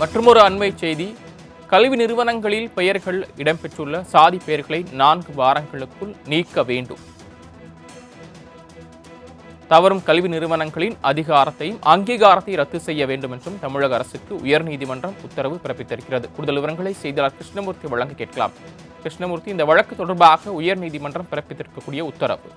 மற்றுமொரு அண்மை செய்தி. கல்வி நிறுவனங்களில் பெயர்கள் இடம்பெற்றுள்ள சாதி பெயர்களை நான்கு வாரங்களுக்குள் நீக்க வேண்டும். தவறும் கல்வி நிறுவனங்களின் அதிகாரத்தையும் அங்கீகாரத்தை ரத்து செய்ய வேண்டும் என்றும் தமிழக அரசுக்கு உயர்நீதிமன்றம் உத்தரவு பிறப்பித்திருக்கிறது. கூடுதல் விவரங்களை செய்தியாளர் கிருஷ்ணமூர்த்தி வழங்க கேட்கலாம். கிருஷ்ணமூர்த்தி இந்த வழக்கு தொடர்பாக உயர்நீதிமன்றம் பிறப்பித்திருக்கக்கூடிய உத்தரவு.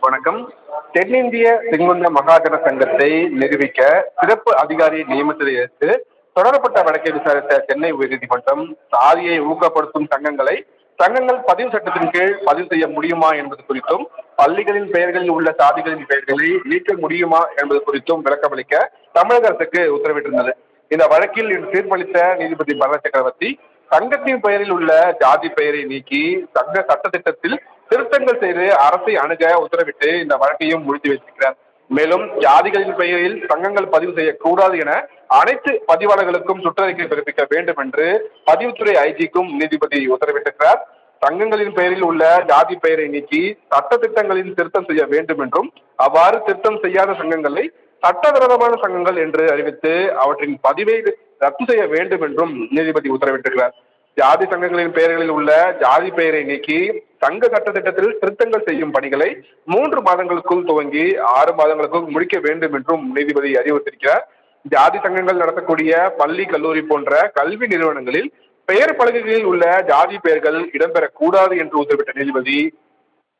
வணக்கம். தென்னிந்திய செங்குந்த மகாஜன சங்கத்தை நிரூபிக்க சிறப்பு அதிகாரியை நியமித்ததை எதிர்த்து தொடரப்பட்ட வழக்கை விசாரித்த சென்னை உயர்நீதிமன்றம் சாதியை ஊக்கப்படுத்தும் சங்கங்களை சங்கங்கள் பதிவு சட்டத்தின் கீழ் பதிவு செய்ய முடியுமா என்பது குறித்தும் பள்ளிகளின் பெயர்களில் உள்ள சாதிகளின் பெயர்களை நீக்க முடியுமா என்பது குறித்தும் விளக்கமளிக்க தமிழக அரசுக்கு உத்தரவிட்டிருந்தது. இந்த வழக்கில் இன்று தீர்ப்பளித்த நீதிபதி பரத சக்கரவர்த்தி சங்கத்தின் பெயரில் உள்ள ஜாதி பெயரை நீக்கி சங்க சட்டத்திட்டத்தில் திருத்தங்கள் செய்து அரசை அணுக உத்தரவிட்டு இந்த வழக்கையும் முடித்து வைத்திருக்கிறார். மேலும் ஜாதிகளின் பெயரில் சங்கங்கள் பதிவு செய்யக்கூடாது என அனைத்து பதிவாளர்களுக்கும் சுற்றறிக்கை பிறப்பிக்க வேண்டும் என்று பதிவுத்துறை ஐஜிக்கும் நீதிபதி உத்தரவிட்டிருக்கிறார். சங்கங்களின் பெயரில் உள்ள ஜாதி பெயரை நீக்கி சட்ட திட்டங்களில் திருத்தம் செய்ய வேண்டும் என்றும் அவ்வாறு திருத்தம் செய்யாத சங்கங்களை சட்டவிரோதமான சங்கங்கள் என்று அறிவித்து அவற்றின் பதிவை ரத்து செய்ய வேண்டும் என்றும் நீதிபதி உத்தரவிட்டிருக்கிறார். ஜாதி சங்கங்களின் பெயர்களில் உள்ள ஜாதி பெயரை நீக்கி சங்க சட்டத்திட்டத்தில் திருத்தங்கள் செய்யும் பணிகளை மூன்று மாதங்களுக்குள் துவங்கி ஆறு மாதங்களுக்குள் முடிக்க வேண்டும் என்றும் நீதிபதி அறிவுறுத்தியிருக்கிறார். ஜாதி சங்கங்கள் நடத்தக்கூடிய பள்ளி கல்லூரி போன்ற கல்வி நிறுவனங்களில் பெயர் பலகைகளில் உள்ள ஜாதி பெயர்கள் இடம்பெறக்கூடாது என்று உத்தரவிட்ட நீதிபதி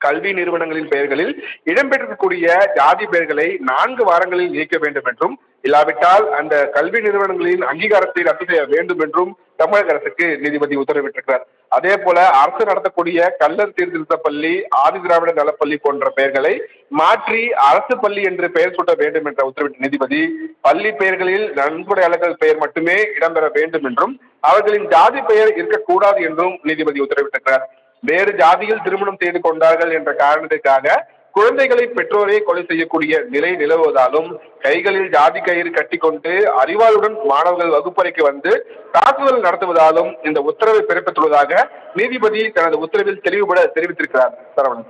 கல்வி நிறுவனங்களின் பெயர்களில் இடம்பெற்றிருக்கக்கூடிய ஜாதி பெயர்களை நான்கு வாரங்களில் நீக்க வேண்டும் என்றும் இல்லாவிட்டால் அந்த கல்வி நிறுவனங்களின் அங்கீகாரத்தை ரத்து செய்ய வேண்டும் என்றும் தமிழக அரசுக்கு நீதிபதி உத்தரவிட்டிருக்கிறார். அதே போல அரசு நடத்தக்கூடிய கல்லர் சீர்திருத்த பள்ளி ஆதி திராவிட நலப்பள்ளி போன்ற பெயர்களை மாற்றி அரசு பள்ளி என்று பெயர் சூட்ட வேண்டும் என்ற உத்தரவிட்ட நீதிபதி பள்ளி பெயர்களில் நன்கொடையாளர்கள் பெயர் மட்டுமே இடம்பெற வேண்டும் என்றும் அவர்களின் ஜாதி பெயர் இருக்கக்கூடாது என்றும் நீதிபதி உத்தரவிட்டிருக்கிறார். வேறு ஜாதியில் திருமணம் செய்து கொண்டார்கள் என்ற காரணத்துக்காக குழந்தைகளை பெற்றோரே கொலை செய்யக்கூடிய நிலை நிலவுவதாலும் கைகளில் ஜாதி கயிறு கட்டிக்கொண்டு அறிவாளுடன் மாணவர்கள் வகுப்பறைக்கு வந்து தாக்குதல் நடத்துவதாலும் இந்த உத்தரவை பிறப்பித்துள்ளதாக நீதிபதி தனது உத்தரவில் தெளிவுபட தெரிவித்திருக்கிறார். சரவணன்.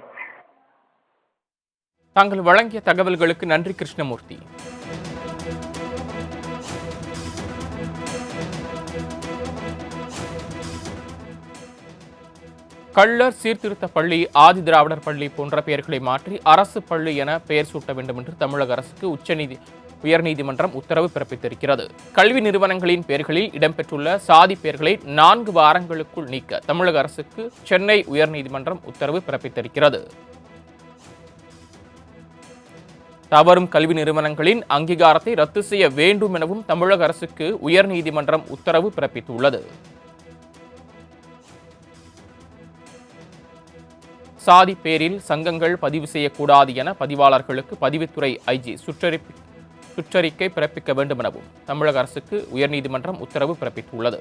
தாங்கள் வழங்கிய தகவல்களுக்கு நன்றி கிருஷ்ணமூர்த்தி. கள்ளர் சீர்திருத்த பள்ளி ஆதி திராவிடர் பள்ளி போன்ற பெயர்களை மாற்றி அரசு பள்ளி என பெயர் சூட்ட வேண்டும் என்று தமிழக அரசுக்கு உச்சநீதி உயர்நீதிமன்றம் உத்தரவு பிறப்பித்திருக்கிறது. கல்வி நிறுவனங்களின் பெயர்களில் இடம்பெற்றுள்ள சாதி பெயர்களை நான்கு வாரங்களுக்குள் நீக்க தமிழக அரசுக்கு சென்னை உயர்நீதிமன்றம் உத்தரவு பிறப்பித்திருக்கிறது. தவறும் கல்வி நிறுவனங்களின் அங்கீகாரத்தை ரத்து செய்ய வேண்டும் எனவும் தமிழக அரசுக்கு உயர்நீதிமன்றம் உத்தரவு பிறப்பித்துள்ளது. சாதி பேரில் சங்கங்கள் பதிவு செய்யக்கூடாது என பதிவாளர்களுக்கு பதிவுத்துறை ஐஜி சுற்றறிப்பி சுற்றறிக்கை பிறப்பிக்க வேண்டும் எனவும் தமிழக அரசுக்கு உயர்நீதிமன்றம் உத்தரவு பிறப்பித்துள்ளது.